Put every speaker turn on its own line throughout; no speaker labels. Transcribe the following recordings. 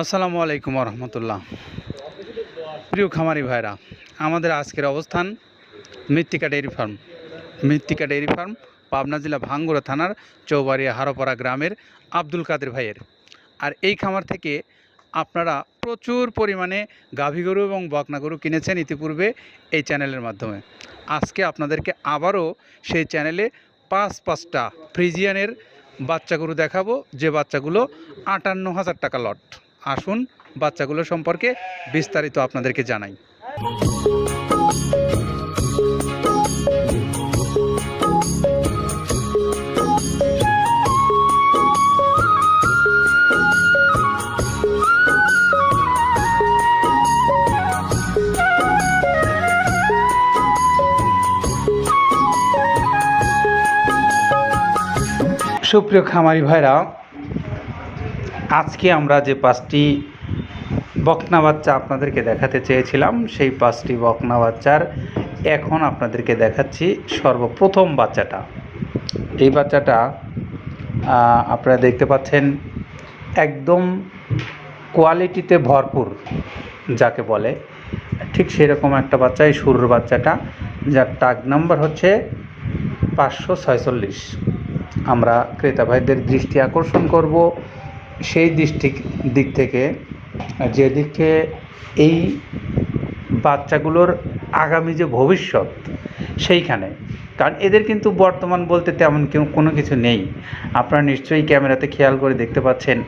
আসসালামু আলাইকুম রহমতুল্লাহ প্রিয় খামারি ভাইরা, আমাদের আজকের অবস্থান Mrittika dairy farm. Mrittika dairy farm, Pabna জেলা ভাঙ্গুড়া থানার চৌবাড়িয়া হারোপাড়া গ্রামের আব্দুল কাদের ভাইয়ের। আর এই খামার থেকে আপনারা প্রচুর পরিমাণে গাভী গরু এবং বকনা গরু কিনেছেন ইতিপূর্বে এই চ্যানেলের মাধ্যমে। আজকে আপনাদেরকে আবারও সেই চ্যানেলে পাঁচ পাঁচটা ফ্রিজিয়ানের বাচ্চা গরু দেখাবো। যে বাচ্চাগুলো আটান্ন হাজার টাকা লট। আসুন বাচ্চাগুলো সম্পর্কে বিস্তারিত আপনাদেরকে জানাই। সুপ্রিয় খামারি ভাইরা আজকে আমরা যে পাঁচটি বকনা বাচ্চা আপনাদেরকে দেখাতে চেয়েছিলাম, সেই পাঁচটি বকনা বাচ্চার এখন আপনাদেরকে দেখাচ্ছি সর্বপ্রথম বাচ্চাটা। এই বাচ্চাটা আপনারা দেখতে পাচ্ছেন একদম কোয়ালিটিতে ভরপুর যাকে বলে। ঠিক সেরকম একটা বাচ্চা এই শুরুর বাচ্চাটা, যার টাগ নাম্বার হচ্ছে পাঁচশো ছয়চল্লিশ। আমরা ক্রেতা ভাইদের দৃষ্টি আকর্ষণ করব। সেই দৃষ্টি দিক থেকে যেদিকে এই বাচ্চাগুলোর আগামী যে ভবিষ্যৎ, সেইখানে। কারণ এদের কিন্তু বর্তমান বলতে তেমন কেউ, কোনো কিছু নেই। আপনারা নিশ্চয়ই ক্যামেরাতে খেয়াল করে দেখতে পাচ্ছেন,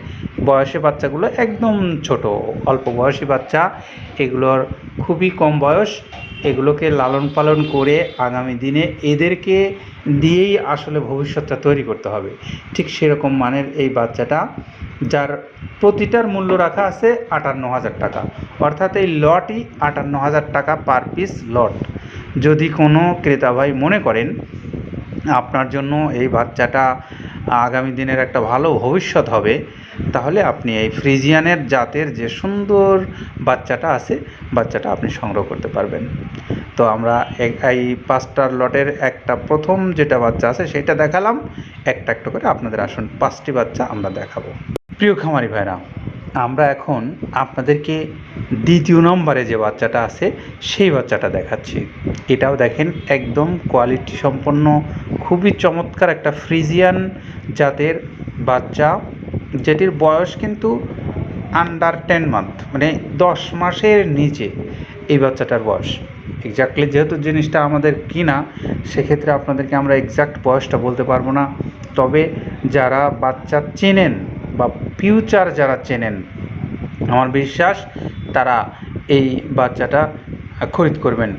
বয়সে বাচ্চাগুলো একদম ছোট, অল্প বয়সী বাচ্চা, এগুলোর খুবই কম বয়স। এগুলোকে লালন পালন করে আগামী দিনে এদেরকে দিয়েই আসলে ভবিষ্যৎটা তৈরি করতে হবে। ঠিক সেরকম মানের এই বাচ্চাটা, যার প্রতিটার মূল্য রাখা আছে আটান্ন হাজার টাকা। অর্থাৎ এই লটই আটান্ন হাজার টাকা পার পিস লট। যদি কোনো ক্রেতা ভাই মনে করেন, আপনার জন্য এই বাচ্চাটা আগামী দিনের একটা ভালো ভবিষ্যৎ হবে তাহলে আপনি এই ফ্রিজিয়ানের জাতের যে সুন্দর বাচ্চাটা আছে, বাচ্চাটা আপনি সংগ্রহ করতে পারবেন। তো আমরা এই পাঁচটার লটের একটা প্রথম যেটা বাচ্চা আছে সেটা দেখালাম। একটা একটা করে আপনাদের আসুন, পাঁচটি বাচ্চা আমরা দেখাবো। প্রিয় খামারি ভাইরা, আমরা এখন আপনাদেরকে দ্বিতীয় নম্বরে যে বাচ্চাটা আছে, সেই বাচ্চাটা দেখাচ্ছি। এটাও দেখেন, একদম কোয়ালিটি সম্পন্ন, খুবই চমৎকার একটা ফ্রিজিয়ান জাতের বাচ্চা। যেটির বয়স কিন্তু আন্ডার টেন মান্থ মানে দশ মাসের নিচে এই বাচ্চাটার বয়স। এক্স্যাক্টলি যেহেতু জিনিসটা আমাদের কিনা, সেক্ষেত্রে আপনাদেরকে আমরা এক্স্যাক্ট বয়সটা বলতে পারব না। তবে যারা বাচ্চা চেনেন বা ফিউচার যারা চেনেন, আমার বিশ্বাস তারা এই বাচ্চাটা খরিদ করবেন।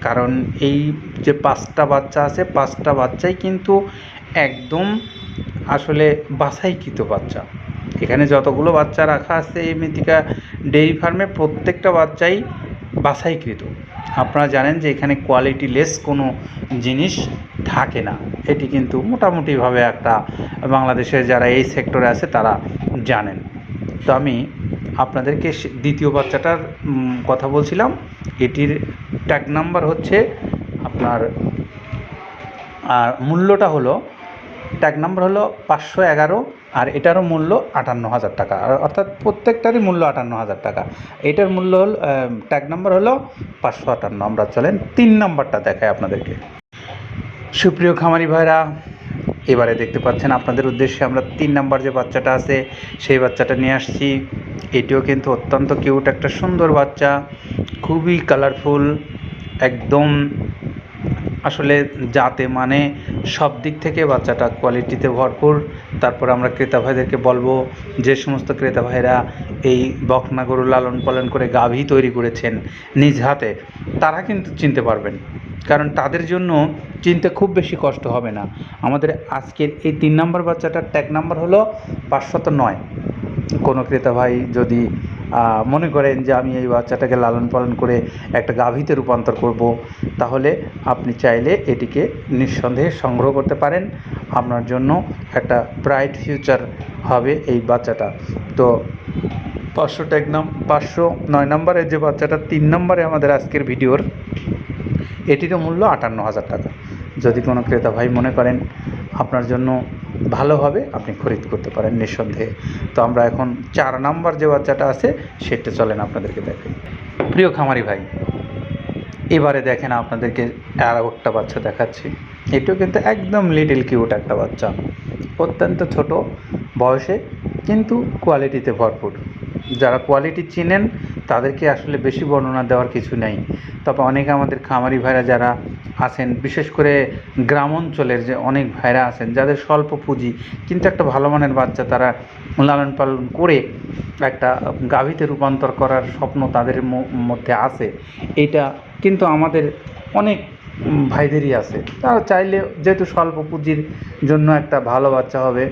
কারণ এই যে পাঁচটা বাচ্চা আছে, পাঁচটা বাচ্চাই কিন্তু একদম আসলে বাছাইকৃত বাচ্চা। এখানে যতগুলো বাচ্চা রাখা আছে এই মৃত্তিকা ডেইরি ফার্মে প্রত্যেকটা বাচ্চাই বাছাইকৃত। আপনারা জানেন যে এখানে কোয়ালিটি লেস কোনো জিনিস থাকে না। এটি কিন্তু মোটামুটিভাবে একটা বাংলাদেশের যারা এই সেক্টরে আছে তারা জানেন। তো আমি আপনাদেরকে দ্বিতীয় বাচ্চাটার কথা বলছিলাম। এটির ট্যাগ নাম্বার হচ্ছে আপনার আর মূল্যটা হলো ট্যাগ নাম্বার হলো পাঁচশো এগারো আর এটারও মূল্য আটান্ন হাজার টাকা। আর অর্থাৎ প্রত্যেকটারই মূল্য আটান্ন হাজার টাকা। এটার মূল্য হল ট্যাগ নাম্বার হলো পাঁচশো আটান্ন। আমরা চলেন তিন নাম্বারটা দেখাই আপনাদেরকে। সুপ্রিয় খামারি ভাইরা, এবারে দেখতে পাচ্ছেন আপনাদের উদ্দেশ্যে আমরা তিন নাম্বার যে বাচ্চাটা আছে, সেই বাচ্চাটা নিয়ে আসছি। এটিও কিন্তু অত্যন্ত কিউট একটা সুন্দর বাচ্চা, খুবই কালারফুল একদম আসলে যাতে মানে সব দিক থেকে বাচ্চাটা কোয়ালিটিতে ভরপুর। তারপর আমরা ক্রেতা ভাইদেরকে বলব, যে সমস্ত ক্রেতা ভাইরা এই বকনা গরু লালন পালন করে গাভী তৈরি করেছেন নিজ হাতে, তারা কিন্তু চিনতে পারবেন। কারণ তাদের জন্য চিনতে খুব বেশি কষ্ট হবে না। আমাদের আজকের এই তিন নম্বর বাচ্চাটার ট্যাগ নাম্বার হলো পাঁচশত নয়। কোনো ক্রেতা ভাই যদি মনে করেন যে আমি এই বাচ্চাটাকে লালন পালন করে একটা গাভীতে রূপান্তর করব, তাহলে আপনি চাইলে এটিকে নিঃসন্দেহে সংগ্রহ করতে পারেন। আপনার জন্য একটা ব্রাইট ফিউচার হবে এই বাচ্চাটা। তো পাঁচশো এক নাম, পাঁচশো নয় নম্বরের যে বাচ্চাটা, তিন নম্বরে আমাদের আজকের ভিডিওর, এটিরও মূল্য আটান্ন হাজার টাকা। যদি কোনো ক্রেতা ভাই মনে করেন, আপনার জন্য ভালো হবে, আপনি খরিদ করতে পারেন নিঃসন্দেহে। তো আমরা এখন চার নাম্বার যে বাচ্চাটা আছে, সেটা চলেন আপনাদেরকে দেখাই। প্রিয় খামারি ভাই, এবারে দেখেন আপনাদেরকে আরও একটা বাচ্চা দেখাচ্ছি। এটাও কিন্তু একদম লিটল কিউট একটা বাচ্চা। অত্যন্ত ছোট বয়সে, কিন্তু কোয়ালিটিতে ভরপুর। যারা কোয়ালিটি চিনেন তাদেরকে আসলে বেশি বর্ণনা দেওয়ার কিছু নেই। তবে অনেক আমাদের খামারি ভাইরা যারা আছেন, বিশেষ করে গ্রাম অঞ্চলের যে অনেক ভাইরা আছেন, যাদের স্বল্প পুঁজি কিন্তু একটা ভালো মানের বাচ্চা তারা লালন পালন করে একটা গাভীতে রূপান্তর করার স্বপ্ন তাদের মধ্যে আছে। এটা কিন্তু আমাদের অনেক ভাইদেরই আছে। তারা চাইলে যেহেতু স্বল্প পুঁজির জন্য একটা ভালো বাচ্চা হবে,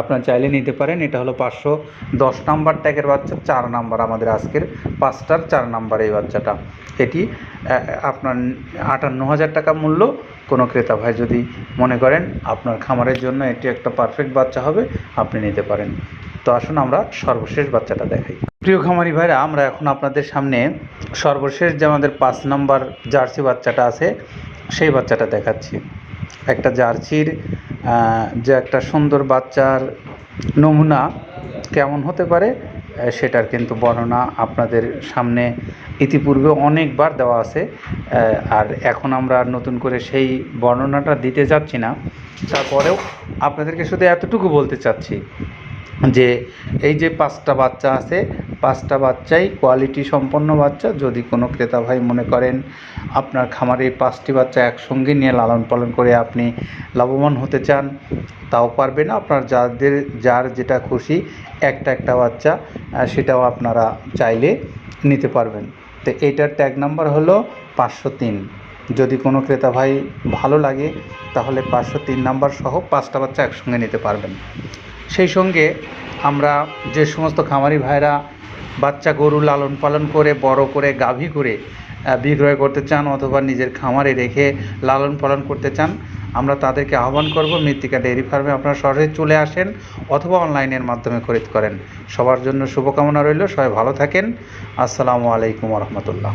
আপনার চাইলে নিতে পারেন। এটা হলো পাঁচশো দশ নাম্বার ট্যাগের বাচ্চা, চার নাম্বার আমাদের আজকের পাঁচটার চার নাম্বার এই বাচ্চাটা। এটি আপনার আটান্ন হাজার টাকা মূল্য। কোনো ক্রেতা ভাই যদি মনে করেন আপনার খামারের জন্য এটি একটা পারফেক্ট বাচ্চা হবে, আপনি নিতে পারেন। তো আসুন আমরা সর্বশেষ বাচ্চাটা দেখাই। প্রিয় খামারি ভাইরা, আমরা এখন আপনাদের সামনে সর্বশেষ যে আমাদের পাঁচ নাম্বার জার্সি বাচ্চাটা আছে, সেই বাচ্চাটা দেখাচ্ছি। একটা জার্সির যে একটা সুন্দর বাচ্চার নমুনা কেমন হতে পারে সেটার কিন্তু বর্ণনা আপনাদের সামনে ইতিপূর্বে অনেকবার দেওয়া আছে। আর এখন আমরা নতুন করে সেই বর্ণনাটা দিতে যাচ্ছি না। তারপরেও আপনাদেরকে শুধু এতটুকু বলতে চাচ্ছি যে এই যে পাঁচটা বাচ্চা আছে, পাঁচটা বাচ্চাই কোয়ালিটি সম্পন্ন বাচ্চা। যদি কোনো ক্রেতা ভাই মনে করেন, আপনার খামারে এই পাঁচটি বাচ্চা একসঙ্গে নিয়ে লালন পালন করে আপনি লাভবান হতে চান, তাও পারবেন আপনার যাদের, যার যেটা খুশি, একটা একটা বাচ্চা সেটাও আপনারা চাইলে নিতে পারবেন। তো এইটার ট্যাগ নাম্বার হলো পাঁচশো তিন। যদি কোনো ক্রেতা ভাই ভালো লাগে, তাহলে পাঁচশো তিন নাম্বার সহ পাঁচটা বাচ্চা একসঙ্গে নিতে পারবেন। সেই সঙ্গে আমরা যে সমস্ত খামারি ভাইরা বাচ্চা গরু লালন পালন করে, বড় করে, গাভী করে বিক্রয় করতে চান অথবা নিজের খামারে রেখে লালন পালন করতে চান, আমরা তাদেরকে আহ্বান করব মৃত্তিকা ডেয়ারি ফার্মে আপনারা সরাসরি চলে আসেন অথবা অনলাইনের মাধ্যমে খরিদ করেন। সবার জন্য শুভকামনা রইল। সবাই ভালো থাকেন। আসসালামু আলাইকুম রহমতুল্লাহ।